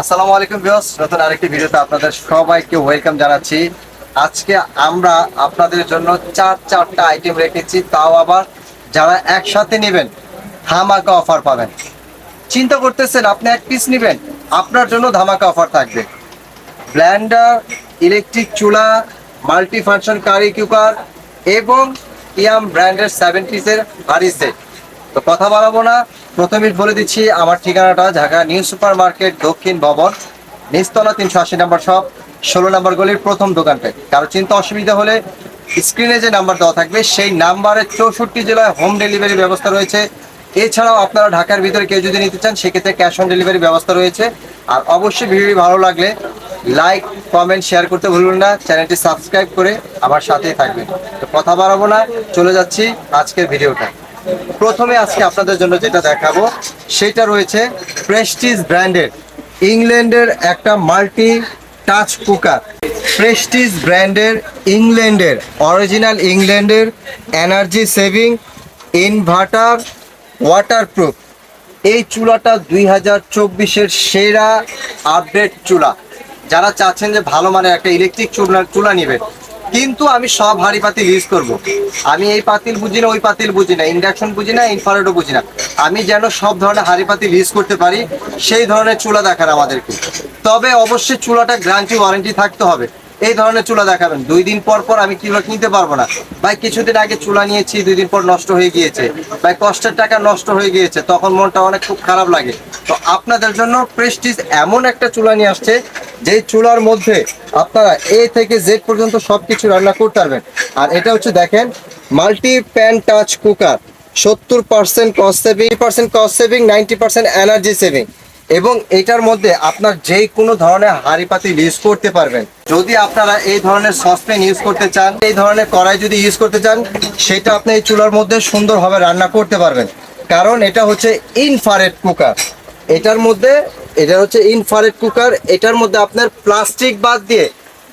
আসসালামু আলাইকুম ভিউয়ার্স, নতুন আরেকটি ভিডিওতে আপনাদের সবাইকে ওয়েলকাম জানাচ্ছি। আজকে আমরা আপনাদের জন্য চার চারটা আইটেম রেখেছি তাও আবার যারা একসাথে নেবেন, ধামাকা অফার পাবেন। চিন্তা করতেছেন, আপনি এক পিস নেবেন, আপনার জন্য ধামাকা অফার থাকবে। ব্ল্যান্ডার ইলেকট্রিক চুলা মাল্টি ফাংশন কারি কুকার এবং ইয়াম ব্র্যান্ডের সেভেন পিসের হাড়ি সেট তো কথা বাড়াবো না। প্রথমে বলে দিচ্ছি, আমার ঠিকানাটা ঢাকা নিউ সুপার মার্কেট দক্ষিণ ভবন নিচতলা তিনশো আশি নম্বর শপ, ষোলো নম্বর গলির প্রথম দোকানটায় কারও চিন্তা অসুবিধা হলে স্ক্রিনে যে নাম্বার দেওয়া থাকবে, সেই নাম্বারে চৌষট্টি জেলায় হোম ডেলিভারি ব্যবস্থা রয়েছে। এছাড়াও আপনারা ঢাকার ভিতরে কেউ যদি নিতে চান, সেক্ষেত্রে ক্যাশ অন ডেলিভারি ব্যবস্থা রয়েছে। আর অবশ্যই ভিডিওটি ভালো লাগলে লাইক, কমেন্ট, শেয়ার করতে ভুলবেন না। চ্যানেলটি সাবস্ক্রাইব করে আমার সাথেই থাকবেন। তো কথা বাড়াবো না, চলে যাচ্ছি আজকের ভিডিওটা প্রথমে আজকে আপনাদের জন্য যেটা দেখাবো, সেটা রয়েছে প্রেস্টিজ ব্র্যান্ডের ইংল্যান্ডের একটা মাল্টি টাচ কুকার প্রেস্টিজ ব্র্যান্ডের ইংল্যান্ডের অরিজিনাল ইংল্যান্ডের এনার্জি সেভিং ইনভার্টার ওয়াটারপ্রুফ এই চুলাটা দুই হাজার চব্বিশের সেরা আপডেট চুলা। যারা চাচ্ছেন যে ভালো মানের একটা ইলেকট্রিক চুলা চুলা নেবেন কিন্তু আমি সব হাঁড়ি পাতিল ইউজ করব। আমি এই পাতিল বুঝি না, ওই পাতিল বুঝি না ইন্ডাকশন বুঝি না ইনফ্রারেডও বুঝি না। আমি যেন সব ধরনের হাঁড়ি পাতিল ইউজ করতে পারি, সেই ধরনের চুলা দেখান আমাদেরকে। তবে অবশ্যই চুলাটা গ্যারান্টি ওয়ারেন্টি থাকতে হবে। এই ধরনের চুলা দেখাবেন। দুই দিন পর পর আমি কিলো কিনতে পারব না। ভাই, কিছুদিন আগে চুলা নিয়েছি, দুই দিন পর নষ্ট হয়ে গিয়েছে। ভাই, কষ্টের টাকা নষ্ট হয়ে গিয়েছে। তখন মনটা অনেক খুব খারাপ লাগে। তো আপনাদের জন্য প্রেস্টিজ এমন একটা চুলা নিয়ে আসছে, যেই চুলার মধ্যে আপনারা এ থেকে জেড পর্যন্ত সবকিছু রান্না করতে পারবেন। আর এটা হচ্ছে দেখেন মাল্টি প্যান টাচ কুকার সত্তর percent cost saving percent cost saving ninety percent energy saving এবং এটার মধ্যে আপনার যে কোনো ধরনের হাঁড়ি পাতি ইউজ করতে পারবেন। যদি আপনারা এই ধরনের সসপ্যান ইউজ করতে চান, এই ধরনের কড়াই যদি ইউজ করতে চান, সেটা আপনি এই চুলার মধ্যে সুন্দরভাবে রান্না করতে পারবেন। কারণ এটা হচ্ছে ইনফারেট কুকার এটার মধ্যে এটা হচ্ছে ইনফারেট কুকার এটার মধ্যে আপনার প্লাস্টিক বাদ দিয়ে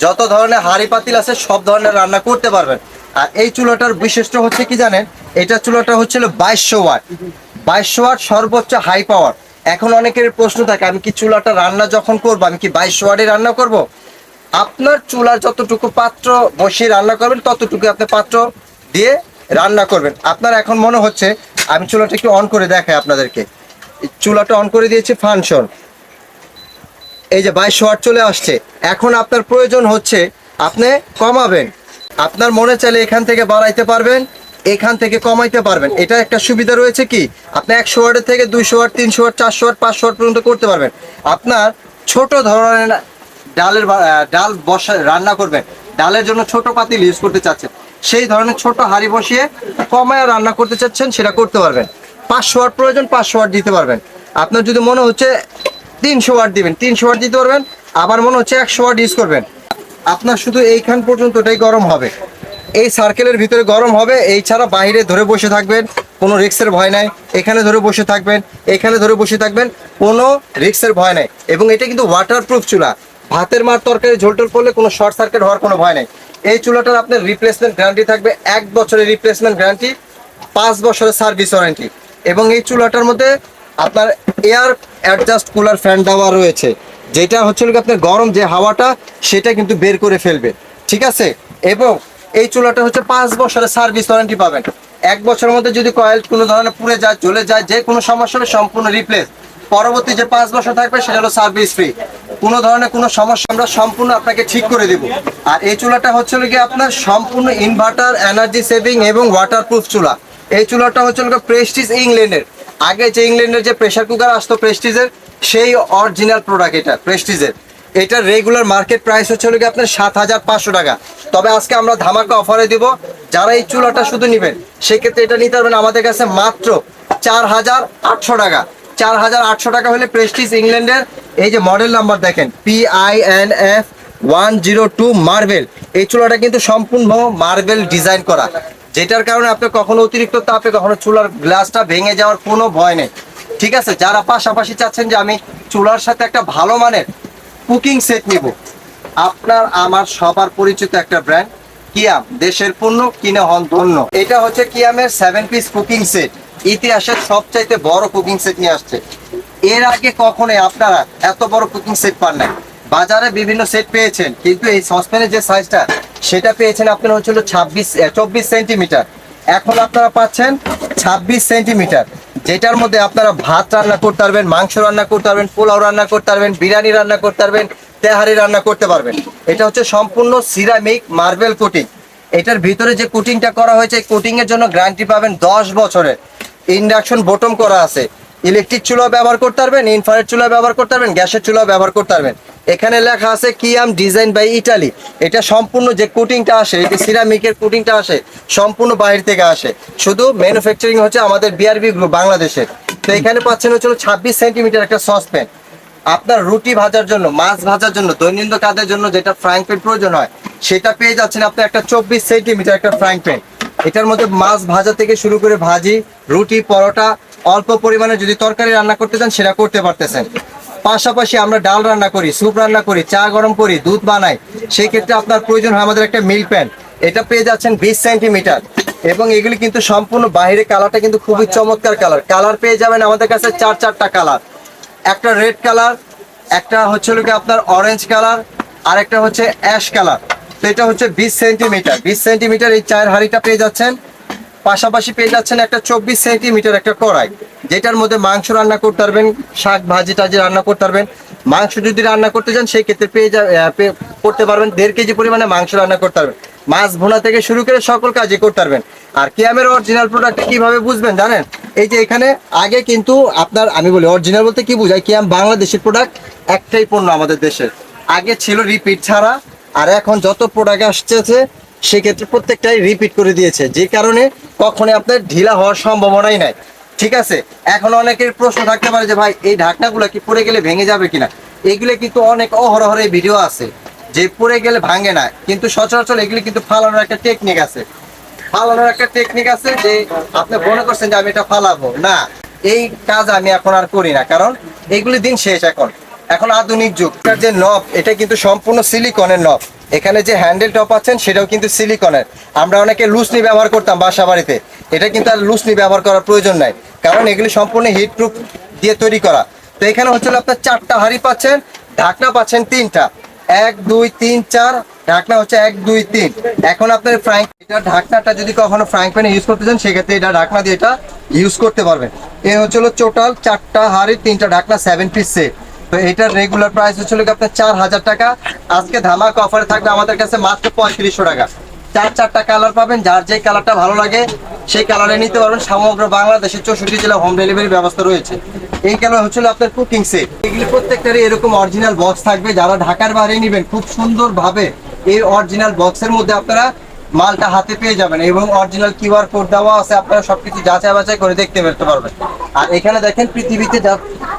যত ধরনের হাঁড়ি পাতিল আছে, সব ধরনের রান্না করতে পারবেন। আর এই চুলাটার বিশিষ্ট হচ্ছে কি জানেন? এটা চুলাটা হচ্ছিল বাইশশো ওয়াট। বাইশশো ওয়াট সর্বোচ্চ হাই পাওয়ার এখন অনেকের প্রশ্ন থাকে, আমি কি চুলাটা রান্না যখন করব, আমি কি বাইশশো ওয়াটে রান্না করব। আপনার চুলার যতটুকু পাত্র বসিয়ে রান্না করবেন ততটুকু আপনি পাত্র দিয়ে রান্না করবেন। আপনার এখন মনে হচ্ছে, আমি চুলাটা একটু অন করে দেখাই আপনাদেরকে। চুলাটা অন করে দিয়েছি ফাংশন এই যে বাইশ ওয়াট চলে আসছে। এখন আপনার প্রয়োজন হচ্ছে, আপনি কমাবেন। আপনার মনে চাইলে এখান থেকে বাড়াইতে পারবেন, এখান থেকে কমাইতে পারবেন। এটা একটা সুবিধা রয়েছে কি? আপনি একশো ওয়ার্ডের থেকে দুইশো ওয়াট, তিনশো ওয়াট, চারশো ওয়াট, পাঁচশো ওয়াট পর্যন্ত করতে পারবেন। আপনার ছোট ধরনের ডালের ডাল বসা রান্না করবেন। ডালের জন্য ছোট পাতিল ইউজ করতে চাচ্ছেন। সেই ধরনের ছোট হাঁড়ি বসিয়ে কমায় রান্না করতে চাচ্ছেন, সেটা করতে পারবেন। পাঁচশো ওয়াট প্রয়োজন, পাঁচশো ওয়াট দিতে পারবেন। আপনার যদি মনে হচ্ছে তিনশো ওয়াট দিবেন, তিনশো ওয়াট দিতে পারবেন, আবার মনে হচ্ছে একশো ওয়াট ইউজ করবেন। আপনার শুধু এইখান পর্যন্তটাই গরম হবে। এই সার্কেলের ভিতরে গরম হবে, এই ছাড়া বাইরে ধরে বসে থাকবেন, কোনো রিক্সের ভয় নাই। এখানে ধরে বসে থাকবেন, এখানে ধরে বসে থাকবেন, কোনো রিক্সের ভয় নাই। এবং এটা কিন্তু ওয়াটারপ্রুফ চুলা। ভাতের মার তরকারি ঝোলটোল পড়লে কোনো শর্ট সার্কিট হওয়ার কোনো ভয় নেই। এই চুলাটার আপনার রিপ্লেসমেন্ট গ্যারান্টি থাকবে, এক বছরের রিপ্লেসমেন্ট গ্যারান্টি পাঁচ বছরের সার্ভিস ওয়ারেন্টি এবং এই চুলাটার মধ্যে আপনার এয়ার অ্যাডজাস্ট কুলার ফ্যান দেওয়া রয়েছে। যেটা হচ্ছে গিয়ে আপনার গরম যে হাওয়াটা, সেটা কিন্তু বের করে ফেলবে। ঠিক আছে? এবং এই চুলাটা হচ্ছে পাঁচ বছরের সার্ভিস ওয়ারেন্টি পাবেন। এক বছরের মধ্যে যদি কয়েল কোনো ধরনের পুড়ে যায়, জ্বলে যায়, যে কোনো সমস্যা সম্পূর্ণ রিপ্লেস পরবর্তী যে পাঁচ বছর থাকবে, সেটা হলো সার্ভিস ফ্রি কোনো ধরনের কোনো সমস্যা আমরা সম্পূর্ণ আপনাকে ঠিক করে দেব। আর এই চুলাটা হচ্ছে গিয়ে আপনার সম্পূর্ণ ইনভার্টার এনার্জি সেভিং এবং ওয়াটারপ্রুফ চুলা। এই চুলাটা হচ্ছে প্রেস্টিজ ইংল্যান্ডের আগে যে ইংল্যান্ডের যে প্রেসার কুকার আসতো প্রেস্টিজের, সেই অরিজিনাল প্রোডাক্ট এটা, প্রেস্টিজের। এটার রেগুলার মার্কেট প্রাইস হচ্ছে হলো গিয়ে আপনার সাত হাজার পাঁচশো টাকা। তবে আজকে আমরা ধামাকা অফারে দিব, যারা এই চুলাটা শুধু নেবেন, সেক্ষেত্রে এটা নিতে পারবেন আমাদের কাছে মাত্র চার হাজার আটশো টাকা। চার হাজার আটশো টাকা হলে প্রেস্টিজ ইংল্যান্ডের, এই যে মডেল নাম্বার দেখেন P I N F one zero two marble এই চুলাটা কিন্তু সম্পূর্ণ মার্বেল ডিজাইন করা। যেটার কারণে আপনি কখনো অতিরিক্ত তাপে, কখনো চুলার গ্লাসটা ভেঙে যাওয়ার কোনো ভয় নেই। ঠিক আছে? যারা পাশাপাশি চাচ্ছেন যে আমি চুলার সাথে একটা ভালো মানের কুকিং সেট নিব, আপনার, আমার সবার পরিচিত একটা ব্র্যান্ড, কিয়াম, দেশের পণ্য, কিনে হন ধন্য। এটা হচ্ছে কিয়ামের সেভেন পিস কুকিং সেট। ইতিহাসের সবচাইতে বড় কুকিং সেট নিয়ে আসছে। এর আগে কখনোই আপনারা এত বড় কুকিং সেট পান নাই। বাজারে বিভিন্ন সেট পেয়েছেন, কিন্তু এই সসপ্যানের যে সাইজটা সেটা পেয়েছেন আপনার হচ্ছিল ছাব্বিশ চব্বিশ সেন্টিমিটার। এখন আপনারা পাচ্ছেন ছাব্বিশ সেন্টিমিটার, যেটার মধ্যে আপনারা ভাত রান্না করতে পারবেন, মাংস রান্না করতে পারবেন, পোলাও রান্না করতে পারবেন, বিরিয়ানি রান্না করতে পারবেন, তেহারি রান্না করতে পারবেন। এটা হচ্ছে সম্পূর্ণ সিরামিক মার্বেল কোটিং। এটার ভিতরে যে কোটিংটা করা হয়েছে কোটিং এর জন্য গ্যারান্টি পাবেন দশ বছরের। ইন্ডাকশন বটম করা আছে। ইলেকট্রিক চুলা ব্যবহার করতে পারবেন, ইনফ্রারেড চুলা ব্যবহার করতে পারবেন, গ্যাসের চুলা ব্যবহার করতে পারবেন। এখানে লেখা আছে কিয়াম ডিজাইন বাই ইটালি। এটা সম্পূর্ণ যে কোটিংটা আসে, এই যে সিরামিকের কোটিংটা আসে, সম্পূর্ণ বাইরে থেকে আসে। শুধু ম্যানুফ্যাকচারিং হচ্ছে আমাদের বিআরবি গ্রুপ বাংলাদেশের। তো এখানে পাচ্ছেন হচ্ছে ছাব্বিশ সেন্টিমিটার একটা সসপ্যান। আপনার রুটি ভাজার জন্য, মাছ ভাজার জন্য, দৈনন্দিন কাজের জন্য যেটা ফ্রাইং প্যান প্রয়োজন হয়, সেটা পেয়ে যাচ্ছেন আপনি একটা চব্বিশ সেন্টিমিটার একটা ফ্রাইং প্যান এটার মধ্যে মাছ ভাজা থেকে শুরু করে ভাজি, রুটি, পরোটা, অল্প পরিমাণে যদি তরকারি রান্না করতে চান, সেটা করতে পারতেছেন। পাশাপাশি আমরা ডাল রান্না করি স্যুপ রান্না করি চা গরম করি দুধ বানাই সেই ক্ষেত্রে আপনার প্রয়োজন হয় আমাদের একটা মিল প্যান। এটা পেয়ে যাচ্ছেন বিশ সেন্টিমিটার। এবং এগুলি কিন্তু সম্পূর্ণ বাইরে কালারটা কিন্তু খুবই চমৎকার কালার। কালার পেয়ে যাবেন আমাদের কাছে চার চারটা কালার। একটা রেড কালার একটা হচ্ছে গিয়ে আপনার অরেঞ্জ কালার আর একটা হচ্ছে অ্যাশ কালার। তো এটা হচ্ছে বিশ সেন্টিমিটার। বিশ সেন্টিমিটার এই চায়ের হাঁড়িটা পেয়ে যাচ্ছেন। পাশাপাশি পেয়ে যাচ্ছেন একটা চব্বিশ সেন্টিমিটার একটা কড়াই, যেটার মধ্যে মাংস রান্না করতে পারবেন, শাক ভাজি টাজি রান্না করতে পারবেন। মাংস যদি রান্না করতে চান, সেই ক্ষেত্রে পেয়ে যা করতে পারবেন, দেড় কেজি পরিমাণে মাংস রান্না করতে পারবেন। মাছ ভুনা থেকে শুরু করে সকল কাজই করতে পারবেন। আর কিয়ামের অরিজিনাল প্রোডাক্ট কীভাবে বুঝবেন জানেন? এই যে এখানে আগে কিন্তু আপনার, আমি বলি অরিজিনাল বলতে কি বুঝাই? কিয়াম বাংলাদেশের প্রোডাক্ট একটাই পণ্য আমাদের দেশের আগে ছিল রিপিট ছাড়া, আর এখন যত প্রোডাক্ট আসতেছে সেক্ষেত্রে প্রত্যেকটাই রিপিট করে দিয়েছে, যে কারণে কখনোই আপনার ঢিলা হওয়ার সম্ভাবনাই নাই। ঠিক আছে? এখন অনেকের প্রশ্ন থাকতে পারে যে, ভাই, এই ঢাকনাগুলো কি পড়ে গেলে ভেঙে যাবে কিনা? এগুলো কিন্তু অনেক অহরহরে ভিডিও আছে, যে পড়ে গেলে ভাঙে না। কিন্তু সচরাচর এগুলি কিন্তু ফালানোর একটা টেকনিক আছে। ফালানোর একটা টেকনিক আছে যে, আপনি মনে করছেন যে, আমি এটা ফালাবো। না, এই কাজ আমি এখন আর করি না। কারণ এইগুলি দিন শেষ এখন। এখন আধুনিক যুগ। যে নব এটা কিন্তু সম্পূর্ণ সিলিকনের নব এখানে যে হ্যান্ডেল টপ আছেন, সেটাও কিন্তু সিলিকনের। আমরা অনেকে লুসনি ব্যবহার করতাম বাসা বাড়িতে এটা কিন্তু আর লুসনি ব্যবহার করার প্রয়োজন নাই, কারণ এগুলি সম্পূর্ণ হিট প্রুফ দিয়ে তৈরি করা। তো এখানে হচ্ছে আপনার চারটা হাঁড়ি পাচ্ছেন, ঢাকনা পাচ্ছেন তিনটা। এক, দুই, তিন, চার, ঢাকনা হচ্ছে এক, দুই, তিন। এখন আপনার ফ্রাইং এটা ঢাকনাটা যদি কখনো ফ্রাইং প্যানে ইউজ করতে চান, সেক্ষেত্রে এটা ঢাকনা দিয়ে এটা ইউজ করতে পারবেন। এ হচ্ছে টোটাল চারটা হাড়ি, তিনটা ঢাকনা সেভেন পিস সেট তো এটার রেগুলার প্রাইস হচ্ছে হলো গিয়ে আপনার চার হাজার টাকা। আজকে ধামাক অফারে থাকবে আমাদের কাছে মাত্র পঁয়ত্রিশশো টাকা। চার চারটা কালার পাবেন, যার যে কালারটা ভালো লাগে, সেই কালারে নিতে পারবেন। সমগ্র বাংলাদেশের চৌষট্টি জেলা হোম ডেলিভারি ব্যবস্থা রয়েছে। এই কালার হচ্ছিল আপনার কুকিং সেট এগুলি প্রত্যেকটারই এরকম অরিজিনাল বক্স থাকবে। যারা ঢাকার বাইরে নেবেন, খুব সুন্দর ভাবে এই অরিজিনাল বক্সের মধ্যে আপনারা মালটা হাতে পেয়ে যাবেন এবং অরিজিনাল কিউআর কোড দেওয়া আছে। আপনারা সবকিছু যাচাই বাছাই করে দেখতে পেতে পারবেন। আর এখানে দেখেন, পৃথিবীতে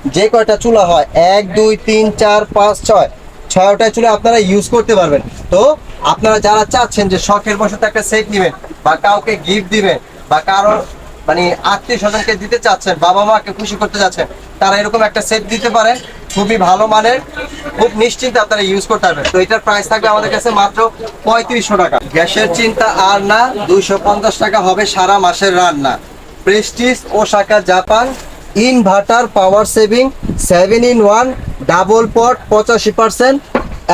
যা- কয়টা চুলা হয়? এক, দুই, তিন, চার, পাঁচ, ছয়। ছয়টা চুলা আপনারা ইউজ করতে পারবেন। তো আপনারা যারা চাচ্ছেন যে শখের বসে একটা সেট নেবেন বা কাউকে গিফট দিবেন বা কারোর মানে আত্মীয় স্বজনকে দিতে চাচ্ছেন, বাবা মাকে খুশি করতে যাচ্ছেন তারা এরকম একটা সেট দিতে পারেন। খুবই ভালো মানের, খুব নিশ্চিন্তে আপনারা ইউজ করতে পারবেন। তো এটার প্রাইস থাকবে আমাদের কাছে মাত্র পঁয়ত্রিশশো টাকা। গ্যাসের চিন্তা আর না, দুইশো পঞ্চাশ টাকা হবে সারা মাসের রান্না। Prestige Osaka Japan inverter power saving seven in one double pot পঁচাশি পার্সেন্ট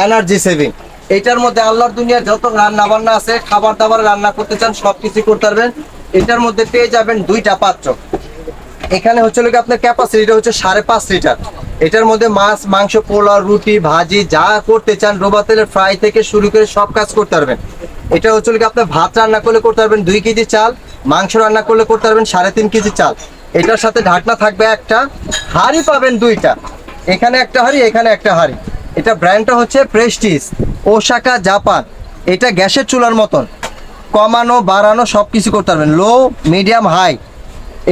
এনার্জি সেভিং এটার মধ্যে আল্লাহর দুনিয়ার যত রান্না বান্না আছে খাবার দাবার রান্না করতে চান সব কিছু করতে পারবেন। এটার মধ্যে পেয়ে যাবেন দুইটা পাত্র। এখানে হচ্ছে লোক আপনার ক্যাপাসিটিটা হচ্ছে সাড়ে পাঁচ লিটার। এটার মধ্যে মাছ, মাংস পোলাও রুটি, ভাজি, যা করতে চান ডোবা তেলের ফ্রাই থেকে শুরু করে সব কাজ করতে পারবেন। এটা হচ্ছে লোক আপনার ভাত রান্না করলে করতে পারবেন দুই কেজি চাল, মাংস রান্না করলে করতে পারবেন সাড়ে তিন কেজি চাল। এটার সাথে ঢাকনা থাকবে একটা হাঁড়ি পাবেন দুইটা। এখানে একটা হাঁড়ি, এখানে একটা হাঁড়ি। এটা ব্র্যান্ডটা হচ্ছে প্রেস্টিজ ওসাকা জাপান এটা গ্যাসের চুলার মতন। কমানো, বাড়ানো সব কিছু করতে পারবেন। লো মিডিয়াম হাই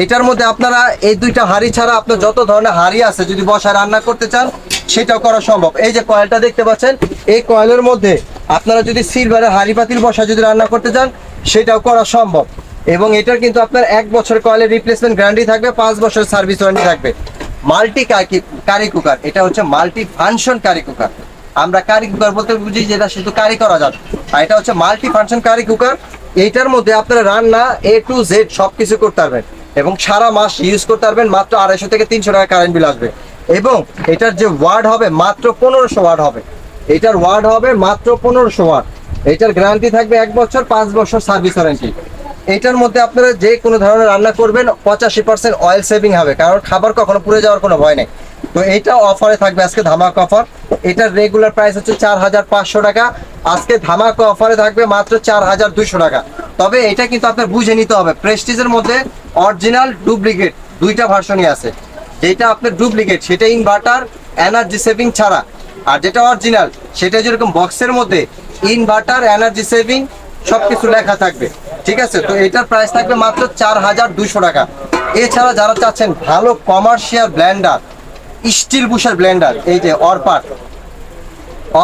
এটার মধ্যে আপনারা এই দুইটা হাঁড়ি ছাড়া আপনার যত ধরনের হাঁড়ি আছে, যদি বসা রান্না করতে চান, সেটাও করা সম্ভব। এই যে কয়েলটা দেখতে পাচ্ছেন, এই কয়েলের মধ্যে আপনারা যদি সিলভারের হাঁড়ি পাতিল বসা যদি রান্না করতে চান, সেটাও করা সম্ভব। এবং এটার কিন্তু আপনার এক বছর কয়েলের রিপ্লেসমেন্ট গ্যারান্টি থাকবে, পাঁচ বছর সার্ভিস ওয়ারেন্টি থাকবে। মাল্টি কারি কুকার এটা হচ্ছে মাল্টি ফাংশন কারি কুকার আমরা কারি কুকার বলতে বুঝি যেটা শুধু কারি করা যাবে। আর এটা হচ্ছে মাল্টি ফাংশন কারি কুকার এইটার মধ্যে আপনারা রান্না এ টু জেড সব কিছু করতে পারবেন। এবং সারা মাস ইউজ করতে পারবেন, মাত্র আড়াইশো থেকে তিনশো টাকা কারেন্ট বিল আসবে। এবং এটার যে ওয়ার্ড হবে, মাত্র পনেরোশো ওয়ার্ড হবে। এটার ওয়ার্ড হবে মাত্র পনেরোশো ওয়ার্ড এটার গ্যারান্টি থাকবে এক বছর, পাঁচ বছর সার্ভিস ওয়ারেন্টি এটার মধ্যে আপনারা যে কোনো ধরনের রান্না করবেন, পঁচাশি পার্সেন্ট অয়েল সেভিং হবে, কারণ খাবার কখনো পুড়ে যাওয়ার কোনো ভয় নেই। তো এটা অফারে থাকবে আজকে ধামাক অফার এটার রেগুলার প্রাইস হচ্ছে চার হাজার পাঁচশো টাকা। আজকে ধামাক অফারে থাকবে মাত্র চার হাজার দুইশো টাকা। তবে এটা কিন্তু আপনার বুঝে নিতে হবে। প্রেস্টিজের মধ্যে অরিজিনাল ডুপ্লিকেট দুইটা ভার্সনই আছে। যেটা আপনার ডুপ্লিকেট সেটা ইনভার্টার এনার্জি সেভিং ছাড়া। আর যেটা অরিজিনাল সেটা যেরকম বক্সের মধ্যে ইনভার্টার এনার্জি সেভিং সবকিছু লেখা থাকবে। ঠিক আছে? তো এটার প্রাইস থাকবে মাত্র চার হাজার দুইশো টাকা। এছাড়া যারা চাচ্ছেন ভালো কমার্শিয়াল ব্লেন্ডার স্টিল বুশের ব্লেন্ডার এই যে অরপাট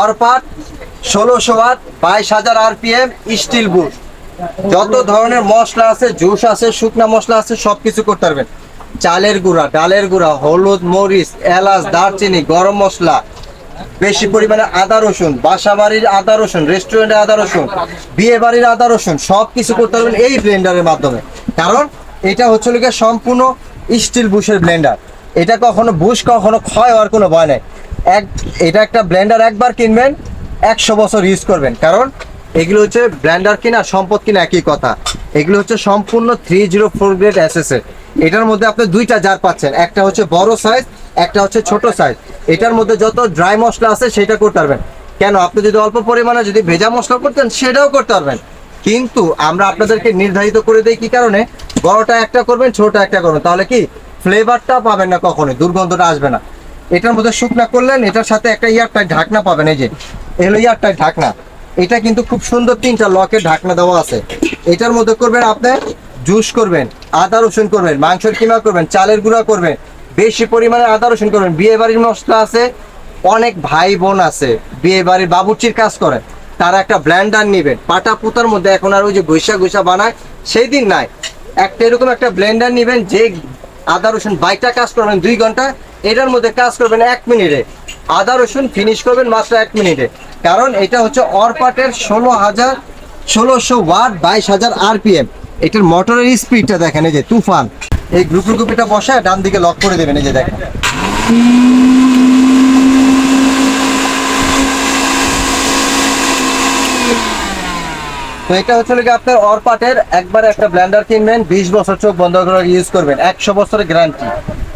অরপাট ষোলোশো ওয়াট বাইশ হাজার আরপিএম স্টিল বুশ যত ধরনের মশলা আছে জুস আছে, শুকনা মশলা আছে সব কিছু করতে পারবেন। চালের গুঁড়া, ডালের গুঁড়া, হলুদ মরিচ, এলাচ, দারচিনি, গরম মশলা বেশি পরিমাণে আদা, রসুন বাসা বাড়ির আদা, রসুন রেস্টুরেন্টে আদা, রসুন বিয়ে বাড়ির আদা, রসুন সব কিছু করতে পারবেন এই ব্লেন্ডারের মাধ্যমে। কারণ এটা হচ্ছে লোকে সম্পূর্ণ স্টিল বুশের ব্লেন্ডার এটা কখনো বুশ কখনো ক্ষয় হওয়ার কোনো ভয় নেই। এক, এটা একটা ব্লেন্ডার একবার কিনবেন, একশো বছর ইউজ করবেন। কারণ এগুলো হচ্ছে ব্লেন্ডার কিনা, সম্পদ কিনা, একই কথা। এগুলো হচ্ছে সম্পূর্ণ three zero four grade SSA এটার মধ্যে আপনি দুইটা জার পাচ্ছেন। একটা হচ্ছে বড় সাইজ একটা হচ্ছে ছোট সাইজ এটার মধ্যে যত ড্রাই মশলা আছে সেটা করতে পারবেন। কেন? আপনি যদি অল্প পরিমাণে যদি ভেজা মশলা করতেন, সেটাও করতে পারবেন। কিন্তু আমরা আপনাদেরকে নির্ধারিত করে দেই কি কারণে? বড়টা একটা করবেন ছোটটা একটা করবেন। তাহলে কি? ফ্লেভারটা পাবেন না কখনোই, দুর্গন্ধটা আসবে না। এটার মধ্যে শুকনা করলেন, এটার সাথে একটা ইয়ারটাই ঢাকনা পাবেন, এই যে, এলো ইয়ারটাই ঢাকনা। এটা কিন্তু খুব সুন্দর তিনটা লকের ঢাকনা দেওয়া আছে। এটার মধ্যে করবেন আপনি জুস করবেন, আদা রসুন করবেন, মাংসের কিমা করবেন, চালের গুঁড়া করবেন, বেশি পরিমাণে আদা রসুন করবেন। বিয়ে বাড়ির মশলা আছে, অনেক ভাই বোন আছে বিয়ে বাড়ির বাবুর্চির কাজ করে, তারা একটা ব্ল্যান্ডার নেবেন। পাটা পুতার মধ্যে এখন আর ওই যে ঘষা ঘষা বানায় সেই দিন নাই। একটা এরকম একটা ব্লেন্ডার নেবেন, যে আদা রসুন বাইকটা কাজ করবেন দুই ঘণ্টা, এটার মধ্যে কাজ করবেন এক মিনিটে। আদা রসুন ফিনিশ করবেন মাত্র এক মিনিটে। কারণ এটা হচ্ছে অরপাটের ষোলো হাজার, ষোলোশো ওয়াট বাইশ হাজার আরপিএম। এটার মোটরের স্পিডটা দেখেন, এই যে তুফান। এই গ্রুপ গ্রুপিটা বসায় ডান দিকে লক করে দেবেন, এই যে দেখেন। তো এটা হচ্ছে কি আপনার অরপাটের একবার একটা ব্লেন্ডার কিনবেন, বিশ বছর চোখ বন্ধ করে ইউজ করবেন, একশো বছরের গ্যারান্টি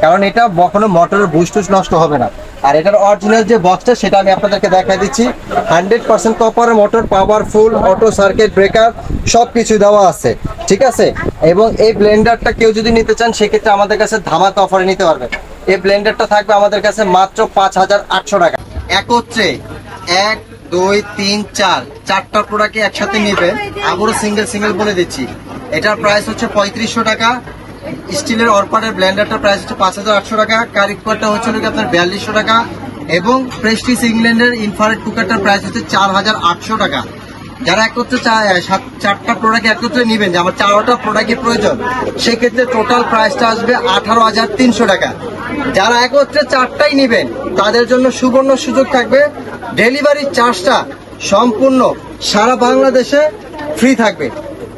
কারণ এটা কখনো মোটরের বুশ টুস নষ্ট হবে না। আর এটার অরিজিনাল যে বক্সটা সেটা আমি আপনাদেরকে দেখাই দিচ্ছি। হান্ড্রেড পার্সেন্ট কপারের motor powerful auto circuit breaker সব কিছু দেওয়া আছে, ঠিক আছে? এবং এই ব্লেন্ডারটা কেউ যদি নিতে চান, সেক্ষেত্রে আমাদের কাছে ধামাকা অফারে নিতে পারবেন। এই ব্লেন্ডারটা থাকবে আমাদের কাছে মাত্র পাঁচ হাজার আটশো টাকা। একত্রে এক, দুই, তিন, চার, চারটা প্রোডাক্ট একসাথে নেবেন। আবারও সিঙ্গেল সিঙ্গেল বলে দিচ্ছি। এটার প্রাইস হচ্ছে পঁয়ত্রিশশো টাকা। স্টিলের অরপারের ব্লেন্ডারটার প্রাইস হচ্ছে পাঁচ হাজার আটশো টাকা। কারিকুয়ারটা হচ্ছে আপনার বিয়াল্লিশশো টাকা। এবং প্রেস্টিজ ইংল্যান্ডের ইনফারেট কুকারটার প্রাইস হচ্ছে চার হাজার আটশো টাকা। যারা একত্রে চায়, সাত- চারটা প্রোডাক্ট একত্রে নেবেন, যে আমার চারটা প্রোডাক্টের প্রয়োজন, সেক্ষেত্রে টোটাল প্রাইসটা আসবে আঠারো হাজার তিনশো টাকা। যারা একত্রে চারটাই নেবেন, তাদের জন্য সুবর্ণ সুযোগ থাকবে ডেলিভারি চার্জটা সম্পূর্ণ সারা বাংলাদেশে ফ্রি থাকবে।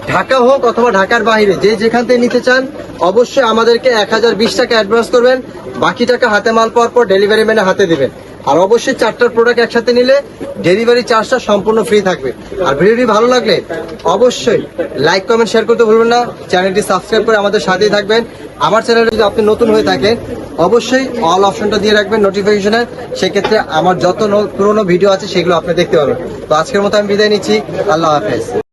ঢাকা হোক অথবা ঢাকার বাইরে, যে যেখান থেকে নিতে চান, অবশ্যই আমাদেরকে এক হাজার বিশ টাকা অ্যাডভান্স করবেন, বাকি টাকা হাতে মাল পাওয়ার পর ডেলিভারি ম্যানে হাতে দিবেন। আর অবশ্যই চারটার প্রোডাক্ট একসাথে নিলে ডেলিভারি চার্জটা সম্পূর্ণ ফ্রি থাকবে। আর ভিডিওটি ভালো লাগলে অবশ্যই লাইক কমেন্ট শেয়ার করতে ভুলবেন না। চ্যানেলটি সাবস্ক্রাইব করে আমাদের সাথেই থাকবেন। আমার চ্যানেলে যদি আপনি নতুন হয়ে থাকেন, অবশ্যই অল অপশনটা দিয়ে রাখবেন নোটিফিকেশনে সেক্ষেত্রে আমার যত পুরনো ভিডিও আছে সেগুলো আপনি দেখতে পাবেন। তো আজকের মতো আমি বিদায় নিচ্ছি। আল্লাহ হাফেজ।